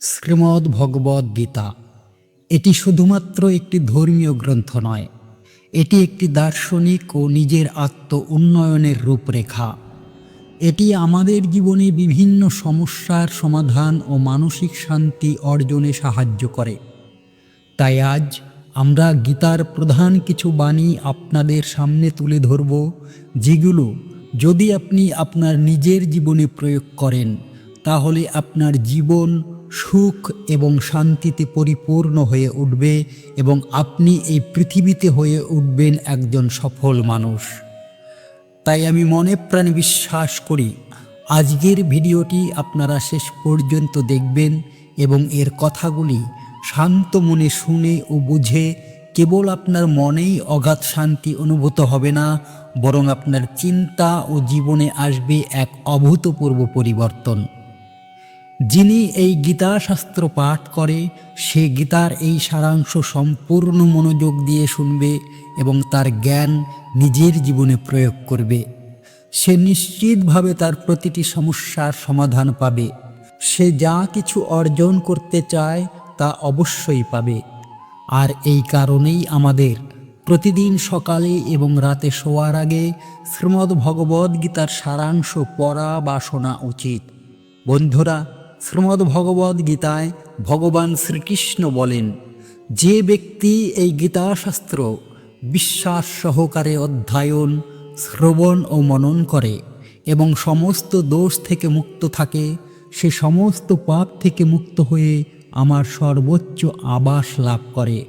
শ্রীমদ্ ভগবদ গীতা এটি শুধুমাত্র একটি ধর্মীয় গ্রন্থ নয়, এটি একটি দার্শনিক ও নিজের আত্ম উন্নয়নের রূপরেখা। এটি আমাদের জীবনে বিভিন্ন সমস্যার সমাধান ও মানসিক শান্তি অর্জনে সাহায্য করে। তাই আজ আমরা গীতার প্রধান কিছু বাণী আপনাদের সামনে তুলে ধরব, যেগুলো যদি আপনি আপনার নিজের জীবনে প্রয়োগ করেন। তাহলে আপনার জীবন সুখ এবং শান্তিতে পরিপূর্ণ হয়ে উঠবে এবং আপনি এই পৃথিবীতে হয়ে উঠবেন একজন সফল মানুষ। তাই আমি মনে প্রাণে বিশ্বাস করি, আজকের ভিডিওটি আপনারা শেষ পর্যন্ত দেখবেন এবং এর কথাগুলি শান্ত মনে শুনে ও বুঝে কেবল আপনার মনেই অগাধ শান্তি অনুভূত হবে না, বরং আপনার চিন্তা ও জীবনে আসবে এক অভূতপূর্ব পরিবর্তন। যিনি এই গীতা শাস্ত্র পাঠ করে, সে গীতার এই সারাংশ সম্পূর্ণ মনোযোগ দিয়ে শুনবে এবং তার জ্ঞান নিজের জীবনে প্রয়োগ করবে। সে নিশ্চিতভাবে তার প্রতিটি সমস্যার সমাধান পাবে। সে যা কিছু অর্জন করতে চায়, তা অবশ্যই পাবে। আর এই কারণেই আমাদের প্রতিদিন সকালে এবং রাতে শোয়ার আগে শ্রীমদ্ ভগবদ্ গীতার সারাংশ পড়া বা শোনা উচিত। বন্ধুরা শ্রীমদ্ ভগবদ্ গীতায় ভগবান শ্রীকৃষ্ণ বলেন, যে ব্যক্তি এই গীতাশাস্ত্র, বিশ্বাস সহকারে অধ্যয়ন, শ্রবণ ও মনন করে এবং সমস্ত দোষ থেকে মুক্ত থাকে, সে সমস্ত পাপ থেকে মুক্ত হয়ে আমার সর্বোচ্চ আবাস লাভ করে।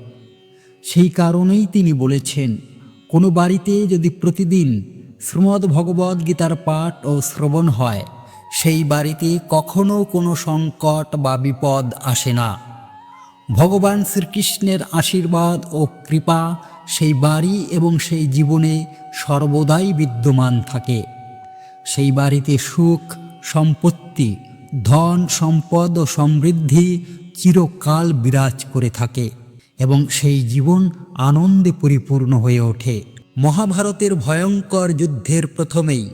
সেই কারণেই তিনি বলেছেন, কোনো বাড়িতে যদি প্রতিদিন শ্রীমদ্ ভগবদ্ গীতার পাঠ ও শ্রবণ হয় সেই বাড়িতে কখনো কোনো সংকট বা বিপদ আসে না। ভগবান শ্রীকৃষ্ণের আশীর্বাদ ও কৃপা সেই বাড়ি এবং সেই জীবনে সর্বদাই বিদ্যমান থাকে। সেই বাড়িতে সুখ, সম্পত্তি, ধন, সম্পদ ও সমৃদ্ধি চিরকাল বিরাজ করে থাকে এবং সেই জীবন আনন্দে পরিপূর্ণ হয়ে ওঠে। মহাভারতের ভয়ঙ্কর যুদ্ধের প্রথমেই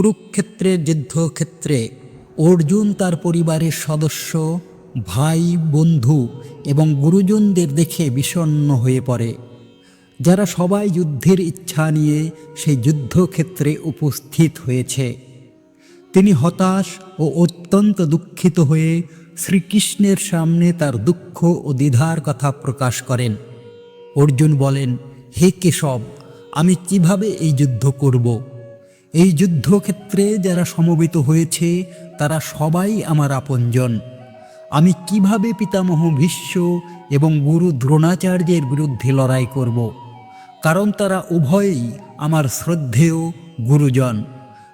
কুরুক্ষেত্রের যুদ্ধক্ষেত্রে অর্জুন তার পরিবারের সদস্য, ভাই, বন্ধু এবং গুরুজনদের দেখে বিষণ্ণ হয়ে পড়ে। যারা সবাই যুদ্ধের ইচ্ছা নিয়ে সেই যুদ্ধক্ষেত্রে উপস্থিত হয়েছে। তিনি হতাশ ও অত্যন্ত দুঃখিত হয়ে শ্রীকৃষ্ণের সামনে তার দুঃখ ও দ্বিধার কথা প্রকাশ করেন। অর্জুন বলেন, হে কেশব, আমি কীভাবে এই যুদ্ধ করব? এই যুদ্ধক্ষেত্রে যারা সমবেত হয়েছে, তারা সবাই আমার আপনজন। আমি কীভাবে পিতামহ ভীষ্ম এবং গুরু দ্রোণাচার্যের বিরুদ্ধে লড়াই করব? কারণ তারা উভয়ই আমার শ্রদ্ধেয় গুরুজন।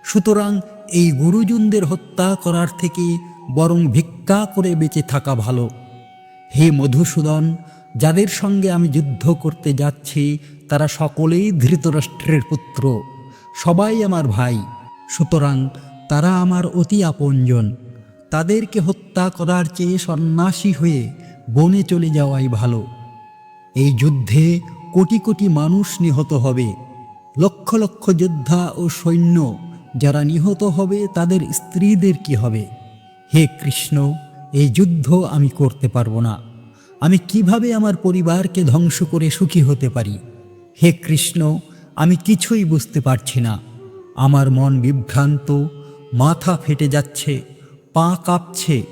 সুতরাং এই গুরুজনদের হত্যা করার থেকে বরং ভিক্ষা করে বেঁচে থাকা ভালো। হে মধুসূদন, যাদের সঙ্গে আমি যুদ্ধ করতে যাচ্ছি, তারা সকলেই ধৃতরাষ্ট্রের পুত্র। সবাই আমার ভাই, সুতরাং তারা আমার অতি আপনজন। তাদেরকে হত্যা করার চেয়ে সন্ন্যাসী হয়ে বনে চলে যাওয়াই ভালো। এই যুদ্ধে কোটি কোটি মানুষ নিহত হবে। লক্ষ লক্ষ যোদ্ধা ও সৈন্য যারা নিহত হবে, তাদের স্ত্রীদের কি হবে? হে কৃষ্ণ, এই যুদ্ধ আমি করতে পারব না। আমি কীভাবে আমার পরিবারকে ধ্বংস করে সুখী হতে পারি? হে কৃষ্ণ আমি কিছুই বুঝতে পারছি না। আমার মন বিভ্রান্ত, মাথা ফেটে যাচ্ছে, পা কাঁপছে,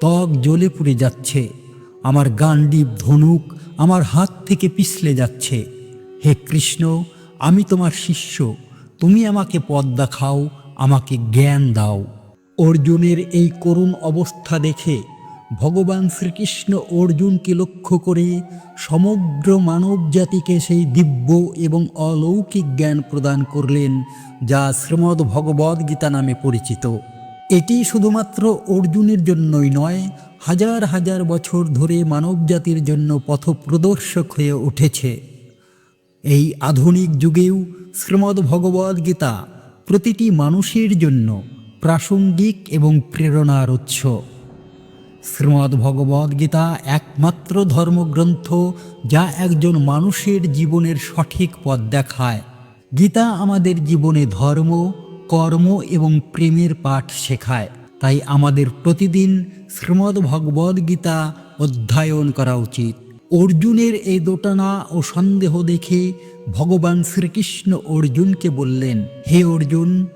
ত্বক জ্বলে পুড়ে যাচ্ছে। আমার গান্ডীব ধনুক আমার হাত থেকে পিছলে যাচ্ছে। হে কৃষ্ণ, আমি তোমার শিষ্য, তুমি আমাকে পথ দেখাও, আমাকে জ্ঞান দাও। অর্জুনের এই করুণ অবস্থা দেখে ভগবান শ্রীকৃষ্ণ অর্জুনকে লক্ষ্য করে সমগ্র মানব জাতিকে সেই দিব্য এবং অলৌকিক জ্ঞান প্রদান করলেন, যা শ্রীমদ ভগবদ গীতা নামে পরিচিত। এটি শুধুমাত্র অর্জুনের জন্যই নয়, হাজার হাজার বছর ধরে মানবজাতির জন্য পথপ্রদর্শক হয়ে উঠেছে। এই আধুনিক যুগেও শ্রীমদ্ ভগবদ গীতা প্রতিটি মানুষের জন্য প্রাসঙ্গিক এবং প্রেরণার উৎস। শ্রীমদ্ ভগবদ গীতা একমাত্র ধর্মগ্রন্থ যা একজন মানুষের জীবনের সঠিক পথ দেখায়। গীতা আমাদের জীবনে ধর্ম, কর্ম এবং প্রেমের পাঠ শেখায়। তাই আমাদের প্রতিদিন শ্রীমদ্ ভগবদ গীতা অধ্যয়ন করা উচিত। অর্জুনের এই দোটানা ও সন্দেহ দেখে ভগবান শ্রীকৃষ্ণ অর্জুনকে বললেন, হে অর্জুন,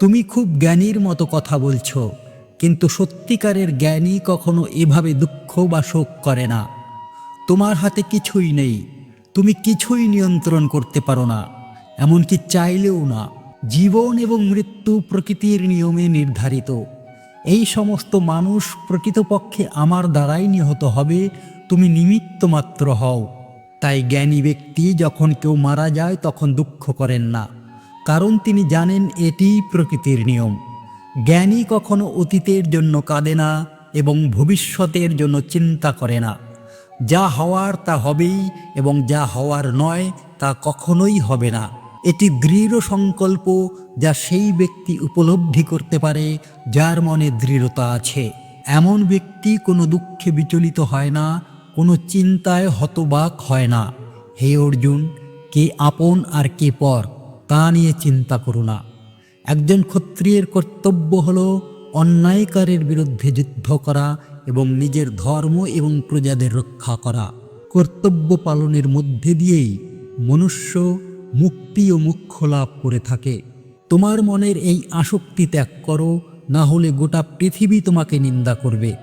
তুমি খুব জ্ঞানীর মতো কথা বলছো। কিন্তু সত্যিকারের জ্ঞানী কখনো এভাবে দুঃখ বা শোক করে না। তোমার হাতে কিছুই নেই, তুমি কিছুই নিয়ন্ত্রণ করতে পারো না, এমনকি চাইলেও না, জীবন এবং মৃত্যু প্রকৃতির নিয়মে নির্ধারিত। এই সমস্ত মানুষ প্রকৃতপক্ষে আমার দ্বারাই নিহত হবে, তুমি নিমিত্ত মাত্র হও। তাই জ্ঞানী ব্যক্তি যখন কেউ মারা যায়, তখন দুঃখ করেন না, কারণ তিনি জানেন এটিই প্রকৃতির নিয়ম। জ্ঞানী কখনো অতীতের জন্য কাঁদে না এবং ভবিষ্যতের জন্য চিন্তা করে না। যা হওয়ার তা হবেই এবং যা হওয়ার নয় তা কখনোই হবে না। এটি দৃঢ় সংকল্প যা সেই ব্যক্তি উপলব্ধি করতে পারে যার মনে দৃঢ়তা আছে। এমন ব্যক্তি কোনো দুঃখে বিচলিত হয় না, কোনো চিন্তায় হতবাক হয় না। হে অর্জুন, কে আপন আর কে পর, তা নিয়ে চিন্তা করো না। একজন ক্ষত্রিয়ের কর্তব্য হল অন্যায়কারের বিরুদ্ধে যুদ্ধ করা এবং নিজের ধর্ম এবং প্রজাদের রক্ষা করা। কর্তব্য পালনের মধ্যে দিয়েই মনুষ্য মুক্তি ও মুখ্য লাভ করে থাকে। তোমার মনের এই আসক্তি ত্যাগ করো, না হলে গোটা পৃথিবী তোমাকে নিন্দা করবে।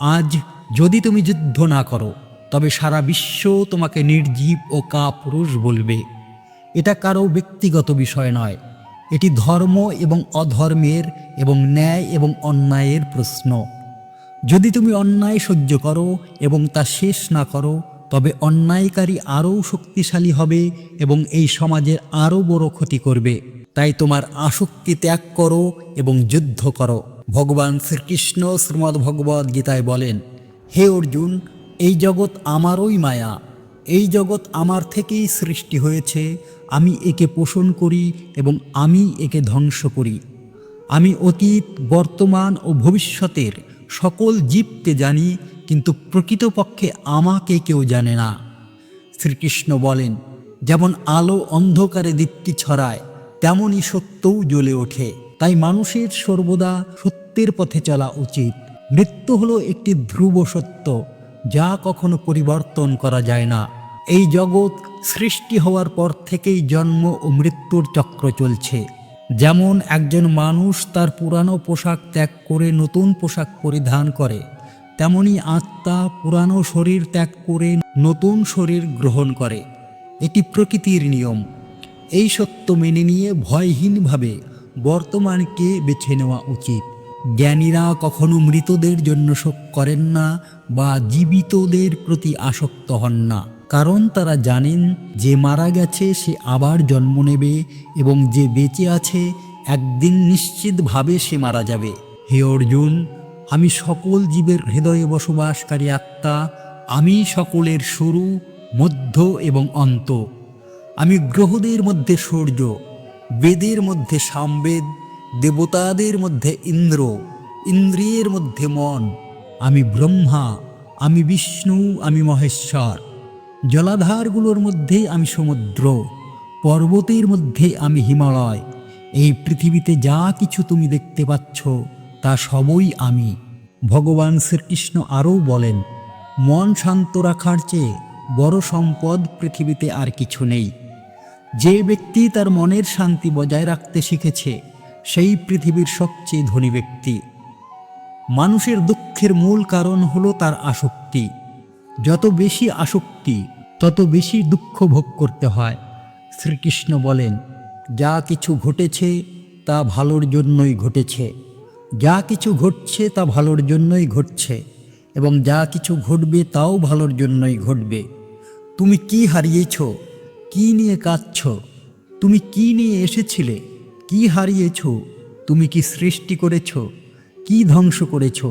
আজ যদি তুমি যুদ্ধ না করো, তবে সারা বিশ্ব তোমাকে নির্জীব ও কাপুরুষ বলবে। এটা কারও ব্যক্তিগত বিষয় নয়। এটি ধর্ম এবং অধর্মের এবং ন্যায় এবং অন্যায়ের প্রশ্ন। যদি তুমি অন্যায় সহ্য করো এবং তা শেষ না করো, তবে অন্যায়কারী আরও শক্তিশালী হবে এবং এই সমাজের আরও বড় ক্ষতি করবে। তাই তোমার আসক্তি ত্যাগ করো এবং যুদ্ধ করো। ভগবান শ্রীকৃষ্ণ শ্রীমদ্ ভগবদ গীতায় বলেন, হে অর্জুন, এই জগৎ আমারই মায়া। এই জগৎ আমার থেকেই সৃষ্টি হয়েছে, আমি একে পোষণ করি এবং আমি একে ধ্বংস করি। আমি অতীত, বর্তমান ও ভবিষ্যতের সকল জীবকে জানি, কিন্তু প্রকৃতপক্ষে আমাকে কেউ জানে না। শ্রীকৃষ্ণ বলেন, যেমন আলো অন্ধকারে দীপ্তি ছড়ায় তেমনই সত্যও জ্বলে ওঠে। তাই মানুষের সর্বদা সত্যের পথে চলা উচিত। মৃত্যু হলো একটি ধ্রুব সত্য, যা কখনো পরিবর্তন করা যায় না। এই জগৎ সৃষ্টি হওয়ার পর থেকেই জন্ম ও মৃত্যুর চক্র চলছে। যেমন একজন মানুষ তার পুরানো পোশাক ত্যাগ করে নতুন পোশাক পরিধান করে, তেমনি আত্মা পুরানো শরীর ত্যাগ করে নতুন শরীর গ্রহণ করে। এটি প্রকৃতির নিয়ম। এই সত্য মেনে নিয়ে ভয়হীনভাবে বর্তমানকে বেছে নেওয়া উচিত। জ্ঞানীরা কখনো মৃতদের জন্য শোক করেন না বা জীবিতদের প্রতি আসক্ত হন না। কারণ তারা জানেন যে মারা গেছে সে আবার জন্ম নেবে এবং যে বেঁচে আছে একদিন নিশ্চিতভাবে সে মারা যাবে। হে অর্জুন, আমি সকল জীবের হৃদয়ে বসবাসকারী আত্মা, আমি সকলের শুরু মধ্য এবং অন্ত। আমি গ্রহদের মধ্যে সূর্য, বেদের মধ্যে সামবেদ, দেবতাদের মধ্যে ইন্দ্র, ইন্দ্রিয়ের মধ্যে মন। আমি ব্রহ্মা, আমি বিষ্ণু, আমি মহেশ্বর। জলাধারগুলোর মধ্যে আমি সমুদ্র, পর্বতের মধ্যে আমি হিমালয়। এই পৃথিবীতে যা কিছু তুমি দেখতে পাচ্ছ, তা সবই আমি। ভগবান শ্রীকৃষ্ণ আরও বলেন, মন শান্ত রাখার চেয়ে বড় সম্পদ পৃথিবীতে আর কিছু নেই। যে ব্যক্তি তার মনের শান্তি বজায় রাখতে শিখেছে, সেই পৃথিবীর সবচেয়ে ধনী ব্যক্তি। মানুষের দুঃখের মূল কারণ হলো তার আসক্তি। যত বেশি আসক্তি, তত বেশি দুঃখ ভোগ করতে হয়। শ্রীকৃষ্ণ বলেন, যা কিছু ঘটেছে, তা ভালোর জন্যই ঘটেছে। যা কিছু ঘটছে, তা ভালোর জন্যই ঘটছে। এবং যা কিছু ঘটবে, তাও ভালোর জন্যই ঘটবে। তুমি কি হারিয়েছ? কি নিয়ে কাঁদছ? তুমি কি নিয়ে এসেছিলে? কি হারিয়েছ? তুমি কি সৃষ্টি করেছ? কি ধ্বংস করেছ?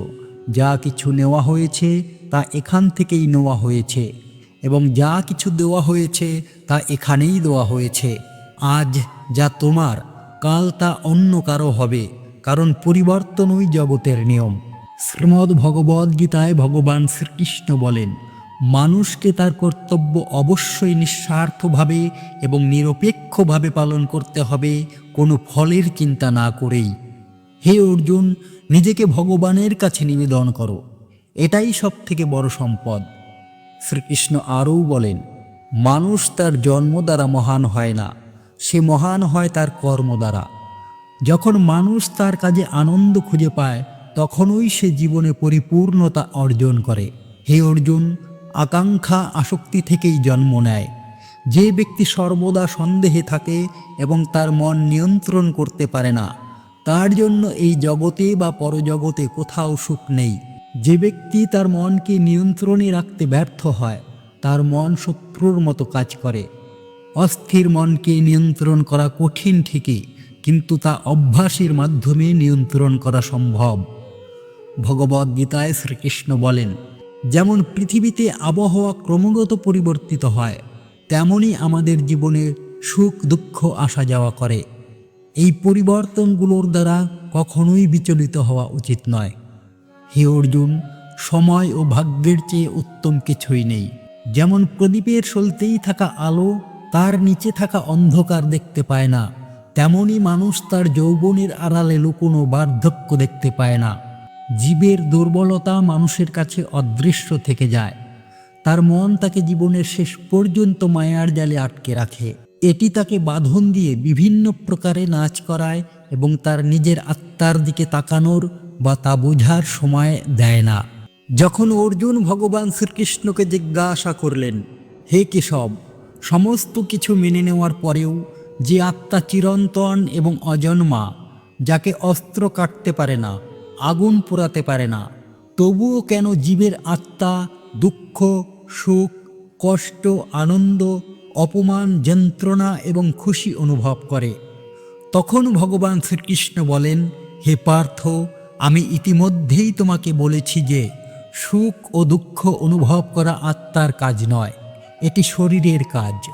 যা কিছু নেওয়া হয়েছে তা এখান থেকেই নেওয়া হয়েছে এবং যা কিছু দেওয়া হয়েছে তা এখানেই দেওয়া হয়েছে। আজ যা তোমার, কাল তা অন্য কারও হবে, কারণ পরিবর্তনই জগতের নিয়ম। শ্রীমদ্ ভগবদ্ গীতায় ভগবান শ্রীকৃষ্ণ বলেন, মানুষকে তার কর্তব্য অবশ্যই নিঃস্বার্থভাবে এবং নিরপেক্ষভাবে পালন করতে হবে, কোনো ফলের চিন্তা না করেই। হে অর্জুন, নিজেকে ভগবানের কাছে নিবেদন করো। এটাই সব থেকে বড় সম্পদ। শ্রীকৃষ্ণ আরও বলেন, মানুষ তার জন্ম দ্বারা মহান হয় না, সে মহান হয় তার কর্ম দ্বারা। যখন মানুষ তার কাজে আনন্দ খুঁজে পায়, তখনই সে জীবনে পরিপূর্ণতা অর্জন করে। হে অর্জুন, আকাঙ্ক্ষা আসক্তি থেকেই জন্ম নেয়। যে ব্যক্তি সর্বদা সন্দেহে থাকে এবং তার মন নিয়ন্ত্রণ করতে পারে না, তার জন্য এই জগতে বা পরজগতে কোথাও সুখ নেই। যে ব্যক্তি তার মনকে নিয়ন্ত্রণে রাখতে ব্যর্থ হয়, তার মন শত্রুর মতো কাজ করে। অস্থির মনকে নিয়ন্ত্রণ করা কঠিন ঠিকই, কিন্তু তা অভ্যাসের মাধ্যমে নিয়ন্ত্রণ করা সম্ভব। ভগবদ্গীতায় শ্রীকৃষ্ণ বলেন, যেমন পৃথিবীতে আবহাওয়া ক্রমাগত পরিবর্তিত হয় তেমনই আমাদের জীবনে সুখ, দুঃখ, আসা যাওয়া করে। এই পরিবর্তনগুলোর দ্বারা কখনোই বিচলিত হওয়া উচিত নয়। হে অর্জুন, সময় ও ভাগ্যের চেয়ে উত্তম কিছুই নেই। যেমন প্রদীপের সলতেই থাকা আলো, তার নিচে থাকা অন্ধকার দেখতে পায় না। তেমনি মানুষ তার যৌবনের আড়ালে লুকোনো বার্ধক্য দেখতে পায় না। জীবের দুর্বলতা মানুষের কাছে অদৃশ্য থেকে যায়। তার মন তাকে জীবনের শেষ পর্যন্ত মায়ার জালে আটকে রাখে। এটি তাকে বাঁধন দিয়ে বিভিন্ন প্রকারে নাচ করায় এবং তার নিজের আত্মার দিকে তাকানোর বা তা বোঝার সময় দেয় না। যখন অর্জুন ভগবান শ্রীকৃষ্ণকে জিজ্ঞাসা করলেন, হে কেশব, সমস্ত কিছু মেনে নেওয়ার পরেও যে আত্মা চিরন্তন এবং অজন্মা, যাকে অস্ত্র কাটতে পারে না, আগুন পোড়াতে পারে না, তবুও কেন জীবের আত্মা দুঃখ, সুখ, কষ্ট, আনন্দ, অপমান, যন্ত্রণা এবং খুশি অনুভব করে? তখন ভগবান শ্রীকৃষ্ণ বলেন, হে পার্থ আমি ইতিমধ্যেই তোমাকে বলেছি যে, সুখ ও দুঃখ অনুভব করা আত্মার কাজ নয়, এটি শরীরের কাজ।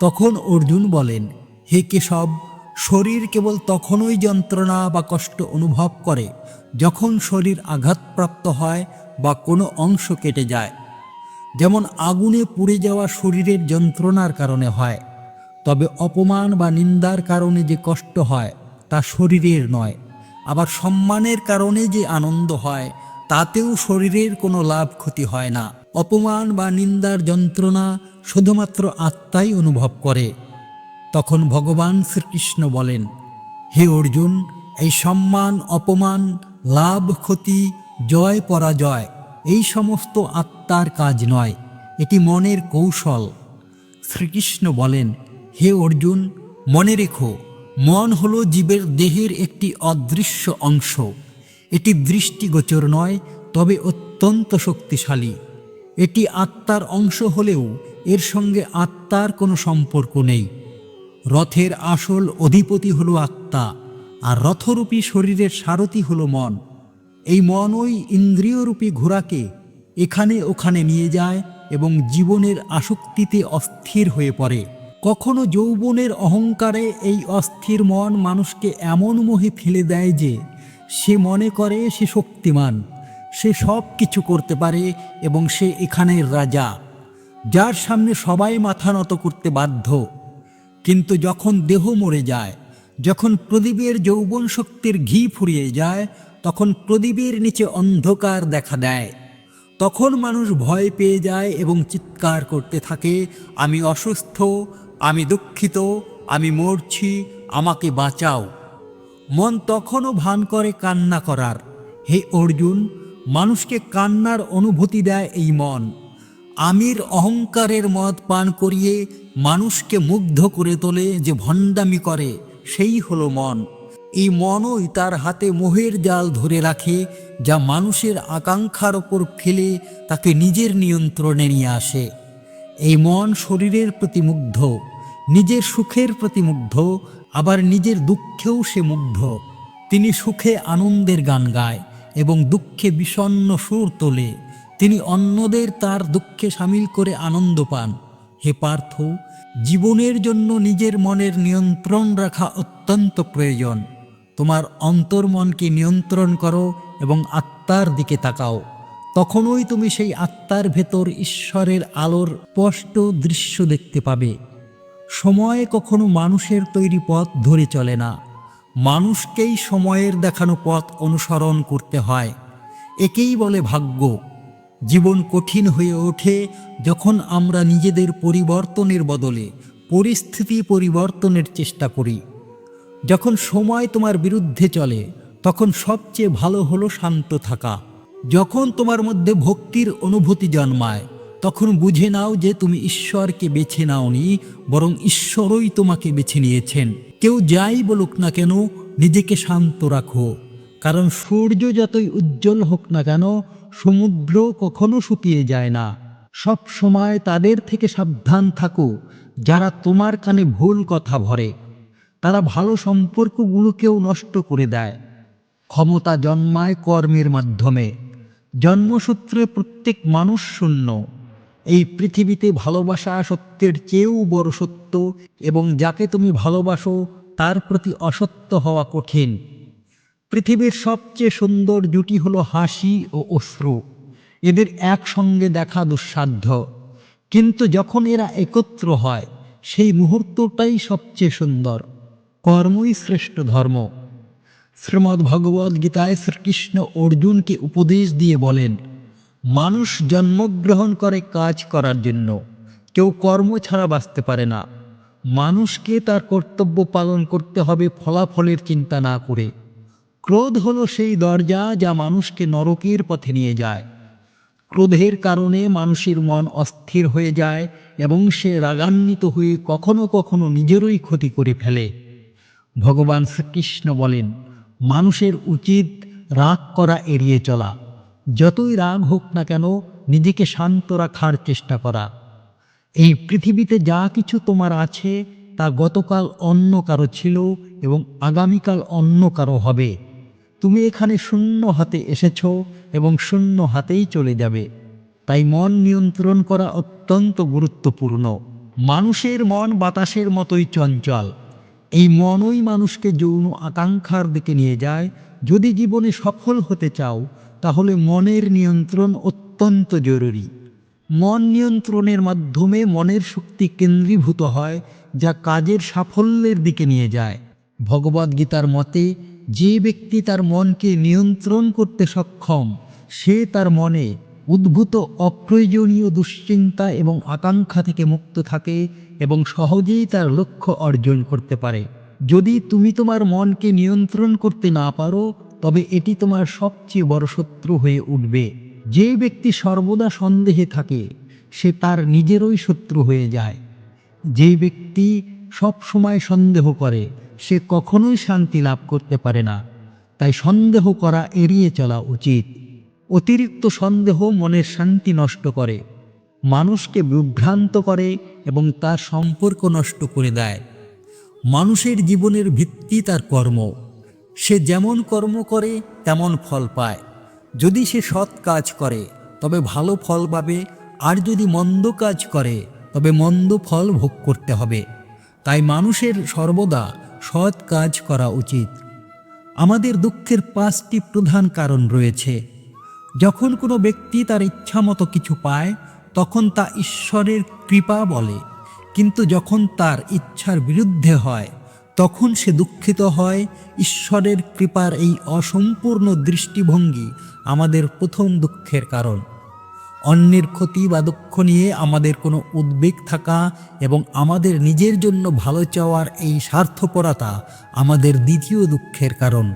তখন অর্জুন বলেন, হে কেশব, শরীর কেবল তখনই যন্ত্রণা বা কষ্ট অনুভব করে যখন শরীর আঘাতপ্রাপ্ত হয় বা কোনো অংশ কেটে যায়। যেমন আগুনে পুড়ে যাওয়া শরীরের যন্ত্রণার কারণে হয়, তবে অপমান বা নিন্দার কারণে যে কষ্ট হয় তা শরীরের নয়। আবার সম্মানের কারণে যে আনন্দ হয়, তাতেও শরীরের কোনো লাভ ক্ষতি হয় না। অপমান বা নিন্দার যন্ত্রণা শুধুমাত্র আত্মাই অনুভব করে। তখন ভগবান শ্রীকৃষ্ণ বলেন, হে অর্জুন, এই সম্মান, অপমান, লাভ, ক্ষতি, জয়, পরাজয়, এই সমস্ত আত্মার কাজ নয়, এটি মনের কৌশল। শ্রীকৃষ্ণ বলেন, হে অর্জুন, মনে রেখো মন হলো জীবের দেহের একটি অদৃশ্য অংশ। এটি দৃষ্টিগোচর নয়, তবে অত্যন্ত শক্তিশালী। এটি আত্মার অংশ হলেও এর সঙ্গে আত্মার কোনো সম্পর্ক নেই। রথের আসল অধিপতি হল আত্মা, আর রথরূপী শরীরের সারথি হল মন। এই মনই ইন্দ্রিয়রূপী ঘোড়াকে এখানে ওখানে নিয়ে যায় এবং জীবনের আসক্তিতে অস্থির হয়ে পড়ে। কখনো যৌবনের অহংকারে এই অস্থির মন মানুষকে এমন মোহে ফেলে দেয় যে সে মনে করে সে শক্তিমান, সে সব কিছু করতে পারে এবং সে এখানের রাজা, যার সামনে সবাই মাথা নত করতে বাধ্য। কিন্তু যখন দেহ মরে যায়, যখন প্রদীপের যৌবন শক্তির ঘি ফুরিয়ে যায়, তখন প্রদীপের নিচে অন্ধকার দেখা দেয়। তখন মানুষ ভয় পেয়ে যায় এবং চিৎকার করতে থাকে, আমি অসুস্থ আমি দুঃখিত, আমি মরছি, আমাকে বাঁচাও। মন তখনও ভান করে কান্না করার। হে অর্জুন, মানুষকে কান্নার অনুভূতি দেয় এই মন। আমির অহংকারের মদ পান করিয়ে মানুষকে মুগ্ধ করে তোলে যে ভণ্ডামি করে, সেই হলো মন। এই মনই তার হাতে মোহের জাল ধরে রাখে, যা মানুষের আকাঙ্ক্ষার ওপর ফেলে তাকে নিজের নিয়ন্ত্রণে নিয়ে আসে। এই মন শরীরের প্রতি মুগ্ধ। নিজের সুখের প্রতি মুগ্ধ, আবার নিজের দুঃখেও সে মুগ্ধ। তিনি সুখে আনন্দের গান গায় এবং দুঃখে বিষণ্ণ সুর তোলে। তিনি অন্যদের তার দুঃখে সামিল করে আনন্দ পান। হে পার্থ, জীবনের জন্য নিজের মনের নিয়ন্ত্রণ রাখা অত্যন্ত প্রয়োজন। তোমার অন্তর্মনকে নিয়ন্ত্রণ করো এবং আত্মার দিকে তাকাও। তখনই তুমি সেই আত্মার ভেতর ঈশ্বরের আলোর স্পষ্ট দৃশ্য দেখতে পাবে। সময় কখনো মানুষের তৈরি পথ ধরে চলে না। মানুষকেই সময়ের দেখানো পথ অনুসরণ করতে হয়। একেই বলে ভাগ্য। জীবন কঠিন হয়ে ওঠে যখন আমরা নিজেদের পরিবর্তনের বদলে পরিস্থিতি পরিবর্তনের চেষ্টা করি। যখন সময় তোমার বিরুদ্ধে চলে, তখন সবচেয়ে ভালো হলো শান্ত থাকা। যখন তোমার মধ্যে ভক্তির অনুভূতি জন্মায় তখন বুঝে নাও যে তুমি ঈশ্বরকে বেছে নাওনি, বরং ঈশ্বরই তোমাকে বেছে নিয়েছেন। কেউ যাই বলুক না কেন, নিজেকে শান্ত রাখো। কারণ সূর্য যতই উজ্জ্বল হোক না কেন, সমুদ্র কখনো শুকিয়ে যায় না। সব সময় তাদের থেকে সাবধান থাকো, যারা তোমার কানে ভুল কথা ভরে। তারা ভালো সম্পর্কগুলোকেও নষ্ট করে দেয়। ক্ষমতা জন্মায় কর্মের মাধ্যমে। জন্মসূত্রে প্রত্যেক মানুষ শূন্য। এই পৃথিবীতে ভালোবাসা সত্যের চেয়েও বড় সত্য এবং যাকে তুমি ভালোবাসো, তার প্রতি অসত্য হওয়া কঠিন। পৃথিবীর সবচেয়ে সুন্দর জুটি হলো হাসি ও অশ্রু। এদের একসঙ্গে দেখা দুঃসাধ্য। কিন্তু যখন এরা একত্র হয়, সেই মুহূর্তটাই সবচেয়ে সুন্দর। কর্মই শ্রেষ্ঠ ধর্ম। শ্রীমদ্ ভগবদ গীতায় শ্রীকৃষ্ণ অর্জুনকে উপদেশ দিয়ে বলেন মানুষ জন্মগ্রহণ করে কাজ করার জন্য। কেউ কর্ম ছাড়া বাঁচতে পারে না। মানুষকে তার কর্তব্য পালন করতে হবে ফলাফলের চিন্তা না করে। ক্রোধ হলো সেই দরজা যা মানুষকে নরকের পথে নিয়ে যায়। ক্রোধের কারণে মানুষের মন অস্থির হয়ে যায় এবং সে রাগান্বিত হয়ে কখনো কখনো নিজেরই ক্ষতি করে ফেলে। ভগবান শ্রীকৃষ্ণ বলেন, মানুষের উচিত রাগ করা এড়িয়ে চলা। যতই রাগ হোক না কেন, নিজেকে শান্ত রাখার চেষ্টা করা। এই পৃথিবীতে যা কিছু তোমার আছে, তা গতকাল অন্য কারও ছিল এবং আগামীকাল অন্য কারও হবে। তুমি এখানে শূন্য হাতে এসেছ এবং শূন্য হাতেই চলে যাবে। তাই মন নিয়ন্ত্রণ করা অত্যন্ত গুরুত্বপূর্ণ। মানুষের মন বাতাসের মতোই চঞ্চল। এই মনই মানুষকে যৌন আকাঙ্ক্ষার দিকে নিয়ে যায়। যদি জীবনে সফল হতে চাও তাহলে মনের নিয়ন্ত্রণ অত্যন্ত জরুরি। মন নিয়ন্ত্রণের মাধ্যমে মনের শক্তি কেন্দ্রীভূত হয়, যা কাজের সাফল্যের দিকে নিয়ে যায়। ভগবদ্গীতার মতে, যে ব্যক্তি তার মনকে নিয়ন্ত্রণ করতে সক্ষম, সে তার মনে উদ্ভূত অপ্রয়োজনীয় দুশ্চিন্তা এবং আকাঙ্ক্ষা থেকে মুক্ত থাকে এবং সহজেই তার লক্ষ্য অর্জন করতে পারে। যদি তুমি তোমার মনকে নিয়ন্ত্রণ করতে না পারো তবে এটি তোমার সবচেয়ে বড় শত্রু হয়ে উঠবে। যে ব্যক্তি সর্বদা সন্দেহে থাকে, সে তার নিজেরই শত্রু হয়ে যায়। যে ব্যক্তি সব সময় সন্দেহ করে, সে কখনোই শান্তি লাভ করতে পারে না। তাই সন্দেহ করা এড়িয়ে চলা উচিত। অতিরিক্ত সন্দেহ মনের শান্তি নষ্ট করে, মানুষকে বিভ্রান্ত করে এবং তার সম্পর্ক নষ্ট করে দেয়। মানুষের জীবনের ভিত্তি তার কর্ম। সে যেমন কর্ম করে, তেমন ফল পায়। যদি সে সৎ কাজ করে, তবে ভালো ফল পাবে। আর যদি মন্দ কাজ করে, তবে মন্দ ফল ভোগ করতে হবে। তাই মানুষের সর্বদা সৎ কাজ করা উচিত। আমাদের দুঃখের পাঁচটি প্রধান কারণ রয়েছে। যখন কোনো ব্যক্তি তার ইচ্ছামতো কিছু পায়, তখন তা ঈশ্বরের কৃপা বলে। কিন্তু যখন তার ইচ্ছার বিরুদ্ধে হয় তখন সে দুঃখিত হয়, ঈশ্বরের কৃপার এই অসম্পূর্ণ দৃষ্টিভঙ্গি আমাদের প্রথম দুঃখের কারণ। অন্যের ক্ষতি বা দুঃখ নিয়ে আমাদের কোনো উদ্বেগ থাকা এবং আমাদের নিজের জন্য ভালো চাওয়ার এই স্বার্থপরতা আমাদের দ্বিতীয় দুঃখের কারণ।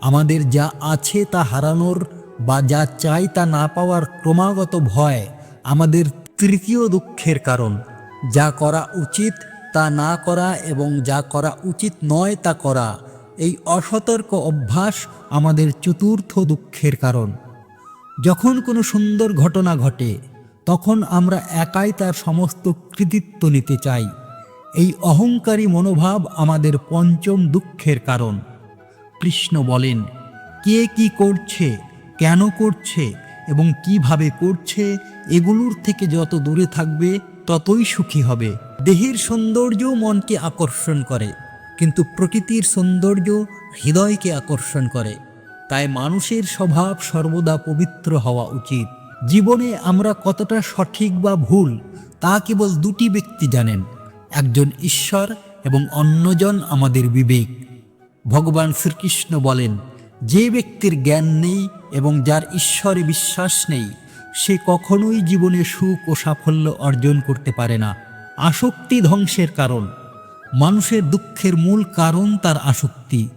আমাদের যা আছে তা হারানোর বা যা চাই তা না পাওয়ার ক্রমাগত ভয় আমাদের তৃতীয় দুঃখের কারণ। যা করা উচিত তা না করা এবং যা করা উচিত নয় তা করা, এই অসতর্ক অভ্যাস আমাদের চতুর্থ দুঃখের কারণ। যখন কোনো সুন্দর ঘটনা ঘটে, তখন আমরা একাই তার সমস্ত কৃতিত্ব নিতে চাই। এই অহংকারী মনোভাব আমাদের পঞ্চম দুঃখের কারণ। কৃষ্ণ বলেন, কে কি করছে, কেন করছে এবং কীভাবে করছে, এগুলোর থেকে যত দূরে থাকবে ততই সুখী হবে। দেহের সৌন্দর্য মনকে আকর্ষণ করে, কিন্তু প্রকৃতির সৌন্দর্য হৃদয়কে আকর্ষণ করে। তাই মানুষের স্বভাব সর্বদা পবিত্র হওয়া উচিত। জীবনে আমরা কতটা সঠিক বা ভুল, তা কেবল দুটি ব্যক্তি জানেন, একজন ঈশ্বর এবং অন্যজন আমাদের বিবেক। ভগবান শ্রীকৃষ্ণ বলেন, যে ব্যক্তির জ্ঞান নেই এবং যার ঈশ্বরে বিশ্বাস নেই সে কখনোই জীবনে সুখ ও সাফল্য অর্জন করতে পারে না। আসক্তি ধ্বংসের কারণ। মানুষের দুঃখের মূল কারণ তার আসক্তি।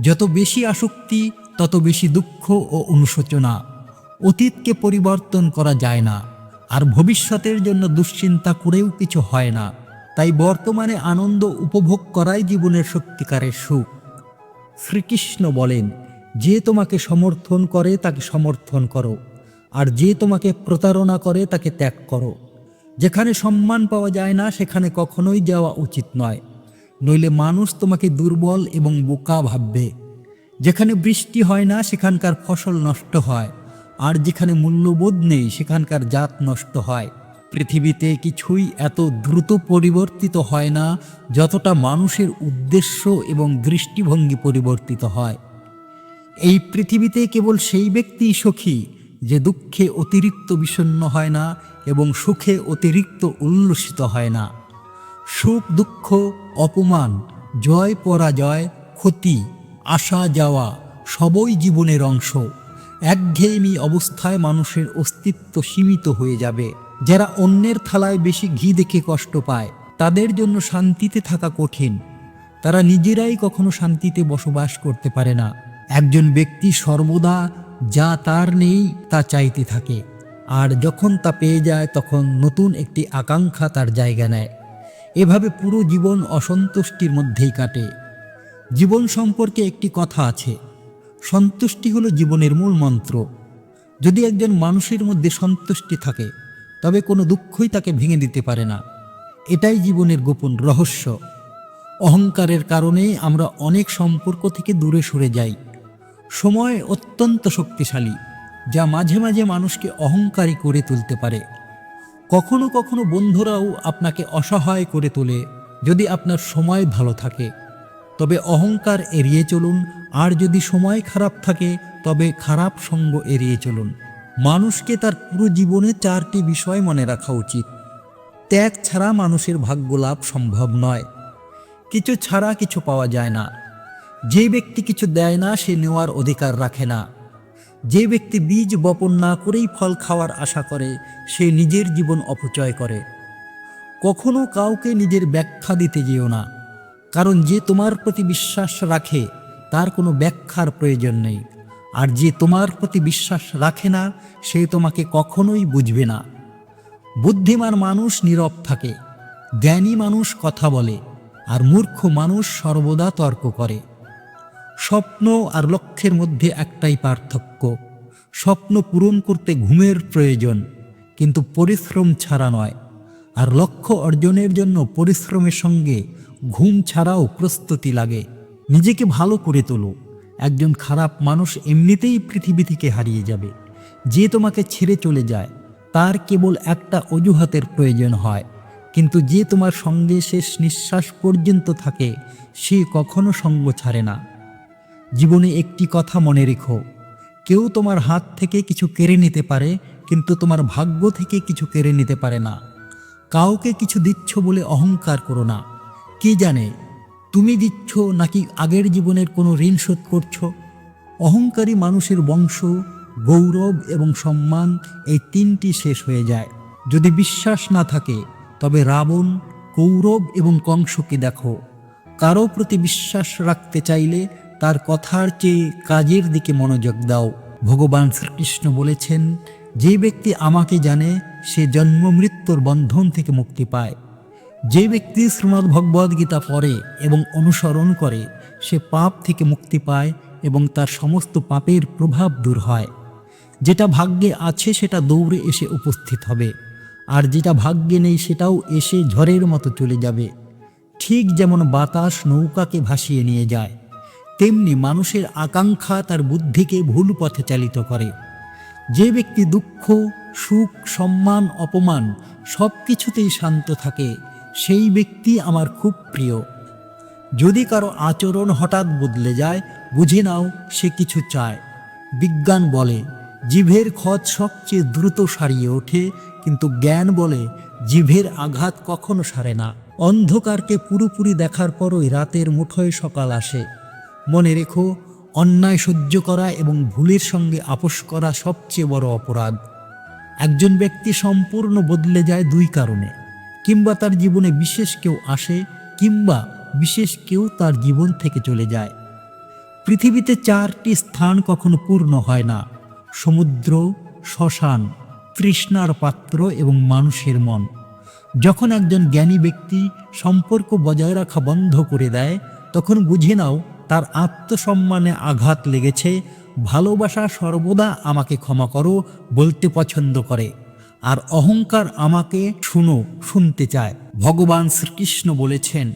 যত বেশি আসক্তি, তত বেশি দুঃখ ও অনুশোচনা। অতীতকে পরিবর্তন করা যায় না। আর ভবিষ্যতের জন্য দুশ্চিন্তা করেও কিছু হয় না। তাই বর্তমানে আনন্দ উপভোগ করাই জীবনের সত্যিকারের সুখ। শ্রীকৃষ্ণ বলেন, যে তোমাকে সমর্থন করে, তাকে সমর্থন করো। আর যে তোমাকে প্রতারণা করে, তাকে ত্যাগ করো। যেখানে সম্মান পাওয়া যায় না, সেখানে কখনোই যাওয়া উচিত নয়। নইলে মানুষ তোমাকে দুর্বল এবং বোকা ভাববে। যেখানে বৃষ্টি হয় না, সেখানকার ফসল নষ্ট হয়। আর যেখানে মূল্যবোধ নেই, সেখানকার জাত নষ্ট হয়। পৃথিবীতে কিছুই এত দ্রুত পরিবর্তিত হয় না, যতটা মানুষের উদ্দেশ্য এবং দৃষ্টিভঙ্গি পরিবর্তিত হয়। এই পৃথিবীতে কেবল সেই ব্যক্তিই সুখী যে দুঃখে অতিরিক্ত বিষণ্ণ হয় না এবং সুখে অতিরিক্ত উল্লসিত হয় না। সুখ, দুঃখ, অপমান, জয়, পরাজয়, ক্ষতি আসা যাওয়া সবই জীবনের অংশ। একঘেয়েমি অবস্থায় মানুষের অস্তিত্ব সীমিত হয়ে যাবে। যারা অন্যের থালায় বেশি ঘি দেখে কষ্ট পায়, তাদের জন্য শান্তিতে থাকা কঠিন। তারা নিজেরাই কখনো শান্তিতে বসবাস করতে পারে না। একজন ব্যক্তি সর্বদা যা তার নেই তা চাইতে থাকে। আর যখন তা পেয়ে যায়, তখন নতুন একটি আকাঙ্ক্ষা তার জায়গা নেয়। এভাবে পুরো জীবন অসন্তুষ্টির মধ্যেই কাটে। জীবন সম্পর্কে একটি কথা আছে, সন্তুষ্টি হলো জীবনের মূল মন্ত্র। যদি একজন মানুষের মধ্যে সন্তুষ্টি থাকে, তবে কোনো দুঃখই তাকে ভেঙে দিতে পারে না। এটাই জীবনের গোপন রহস্য। অহংকারের কারণে আমরা অনেক সম্পর্ক থেকে দূরে সরে যাই। সময় অত্যন্ত শক্তিশালী, যা মাঝে মাঝে মানুষকে অহংকারী করে তুলতে পারে। কখনো কখনো বন্ধুরাও আপনাকে অসহায় করে তোলে যদি আপনার সময় ভালো থাকে। তবে অহংকার এড়িয়ে চলুন, আর যদি সময় খারাপ থাকে, তবে খারাপ সঙ্গ এড়িয়ে চলুন। মানুষকে তার পুরো জীবনে চারটি বিষয় মনে রাখা উচিত। ত্যাগ ছাড়া মানুষের ভাগ্য লাভ সম্ভব নয়। কিছু ছাড়া কিছু পাওয়া যায় না। যে ব্যক্তি কিছু দেয় না, সে নেওয়ার অধিকার রাখে না। যে ব্যক্তি বীজ বপন না করেই ফল খাওয়ার আশা করে, সে নিজের জীবন অপচয় করে। কখনো কাউকে নিজের ব্যাখ্যা দিতে যেও না, কারণ যে তোমার প্রতি বিশ্বাস রাখে, তার কোনো ব্যাখ্যার প্রয়োজন নেই। আর যে তোমার প্রতি বিশ্বাস রাখে না, সে তোমাকে কখনোই বুঝবে না। বুদ্ধিমান মানুষ নীরব থাকে, জ্ঞানী মানুষ কথা বলে, আর মূর্খ মানুষ সর্বদা তর্ক করে। স্বপ্ন আর লক্ষ্যের মধ্যে একটাই পার্থক্য। স্বপ্ন পূরণ করতে ঘুমের প্রয়োজন, কিন্তু পরিশ্রম ছাড়া নয়। আর লক্ষ্য অর্জনের জন্য পরিশ্রমের সঙ্গে ঘুম ছাড়াও প্রস্তুতি লাগে। নিজেকে ভালো করে তোলো। একজন খারাপ মানুষ এমনিতেই পৃথিবী থেকে হারিয়ে যাবে। যে তোমাকে ছেড়ে চলে যায়, তার কেবল একটা অজুহাতের প্রয়োজন হয়। কিন্তু যে তোমার সঙ্গে শেষ নিঃশ্বাস পর্যন্ত থাকে, সে কখনো সঙ্গ ছাড়ে না। জীবনে একটি কথা মনে রেখো। কেউ তোমার হাত থেকে কিছু কেড়ে নিতে পারে, কিন্তু তোমার ভাগ্য থেকে কিছু কেড়ে নিতে পারে না। কাউকে কিছু দিচ্ছ বলে অহংকার করো না। কে জানে, তুমি দিচ্ছ নাকি আগের জীবনের কোনো ঋণ শোধ করছ? অহংকারী মানুষের বংশ, গৌরব এবং সম্মান এই তিনটি শেষ হয়ে যায়। যদি বিশ্বাস না থাকে, তবে রাবণ, কৌরব এবং কংসকে দেখো। কারও প্রতি বিশ্বাস রাখতে চাইলে তার কথার চেয়ে কাজের দিকে মনোযোগ দাও। ভগবান শ্রীকৃষ্ণ বলেছেন, যে ব্যক্তি আমাকে জানে, সে জন্ম মৃত্যুর বন্ধন থেকে মুক্তি পায়। যে ব্যক্তি শ্রীমদ্ ভগবদ গীতা পড়ে এবং অনুসরণ করে, সে পাপ থেকে মুক্তি পায় এবং তার সমস্ত পাপের প্রভাব দূর হয়। যেটা ভাগ্যে আছে, সেটা দৌড়ে এসে উপস্থিত হবে। আর যেটা ভাগ্যে নেই, সেটাও এসে ঝড়ের মতো চলে যাবে। ঠিক যেমন বাতাস নৌকাকে ভাসিয়ে নিয়ে যায় তেমনি মানুষের আকাঙ্ক্ষা তার বুদ্ধিকে ভুল পথে চালিত করে। যে ব্যক্তি দুঃখ, সুখ, সম্মান, অপমান সব কিছুতেই শান্ত থাকে, সেই ব্যক্তি আমার খুব প্রিয়। যদি কারও আচরণ হঠাৎ বদলে যায়, বুঝে নাও সে কিছু চায়। বিজ্ঞান বলে, জিভের ক্ষত সবচেয়ে দ্রুত সারিয়ে ওঠে, কিন্তু জ্ঞান বলে, জিভের আঘাত কখনো সারে না। অন্ধকারকে পুরোপুরি দেখার পরই রাতের মুঠোয় সকাল আসে। মনে রেখো, অন্যায় সহ্য করা এবং ভুলের সঙ্গে আপোষ করা সবচেয়ে বড় অপরাধ। একজন ব্যক্তি সম্পূর্ণ বদলে যায় দুই কারণে, কিংবা তার জীবনে বিশেষ কেউ আসে, কিংবা বিশেষ কেউ তার জীবন থেকে চলে যায়। পৃথিবীতে চারটি স্থান কখনো পূর্ণ হয় না, সমুদ্র, শ্মশান, তৃষ্ণার পাত্র এবং মানুষের মন। যখন একজন জ্ঞানী ব্যক্তি সম্পর্ক বজায় রাখা বন্ধ করে দেয়, তখন বুঝে নাও তার আত্মসম্মানে আঘাত লেগেছে, ভালোবাসা সর্বদা আমাকে ক্ষমা করো বলতে পছন্দ করে। আর অহংকার আমাকে শুনো, শুনতে চায়। ভগবান শ্রীকৃষ্ণ বলেছেন,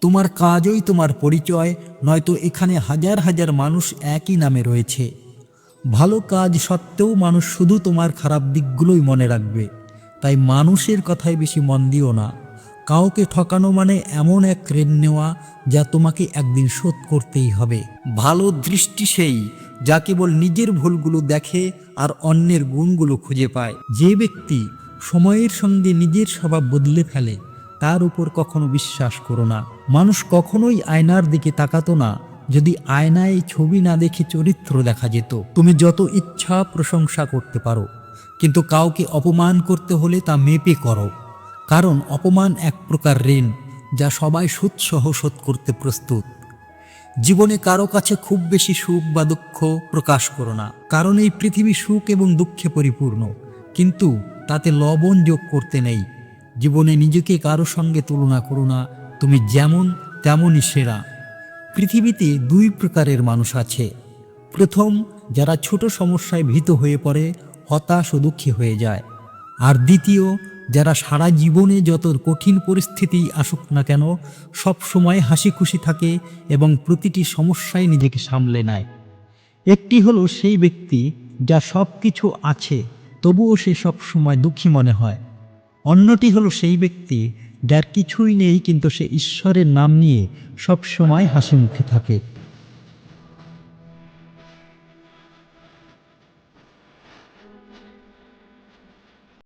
তোমার কাজই তোমার পরিচয়, নয়তো এখানে হাজার হাজার মানুষ একই নামে রয়েছে। ভালো কাজ সত্ত্বেও মানুষ শুধু তোমার খারাপ দিকগুলোই মনে রাখবে। তাই মানুষের কথায় বেশি মন দিও না। কাউকে ঠকানো মানে এমন এক ঋণ নেওয়া যা তোমাকে একদিন শোধ করতেই হবে। ভালো দৃষ্টি সেই যা কেবল নিজের ভুলগুলো দেখে আর অন্যের গুণগুলো খুঁজে পায়। যে ব্যক্তি সময়ের সঙ্গে নিজের স্বভাব বদলে ফেলে, তার উপর কখনো বিশ্বাস করো না। মানুষ কখনোই আয়নার দিকে তাকাতো না, যদি আয়নায় ছবি না দেখে চরিত্র দেখা যেত। তুমি যত ইচ্ছা প্রশংসা করতে পারো, কিন্তু কাউকে অপমান করতে হলে তা মেপে করো। কারণ অপমান এক প্রকার ঋণ যা সবাই সুদসহ শোধ করতে প্রস্তুত। জীবনে কারও কাছে খুব বেশি সুখ বা দুঃখ প্রকাশ করো না, কারণ এই পৃথিবী সুখ এবং দুঃখে পরিপূর্ণ। কিন্তু তাতে লবণ যোগ করতে নেই। জীবনে নিজেকে কারও সঙ্গে তুলনা করো না, তুমি যেমন তেমনই সেরা। পৃথিবীতে দুই প্রকারের মানুষ আছে। প্রথম, যারা ছোট সমস্যায় ভীত হয়ে পড়ে, হতাশ ও দুঃখী হয়ে যায়। আর দ্বিতীয় যারা সারা জীবনে যত কঠিন পরিস্থিতি আসুক না কেন, সব সময় হাসি খুশি থাকে এবং প্রতিটি সমস্যায় নিজেকে সামলে নেয়। একটি হলো সেই ব্যক্তি যা সব কিছু আছে, তবুও সে সব সময় দুঃখী মনে হয়। অন্যটি হলো সেই ব্যক্তি যার কিছুই নেই কিন্তু সে ঈশ্বরের নাম নিয়ে সব সময় হাসি মুখে থাকে।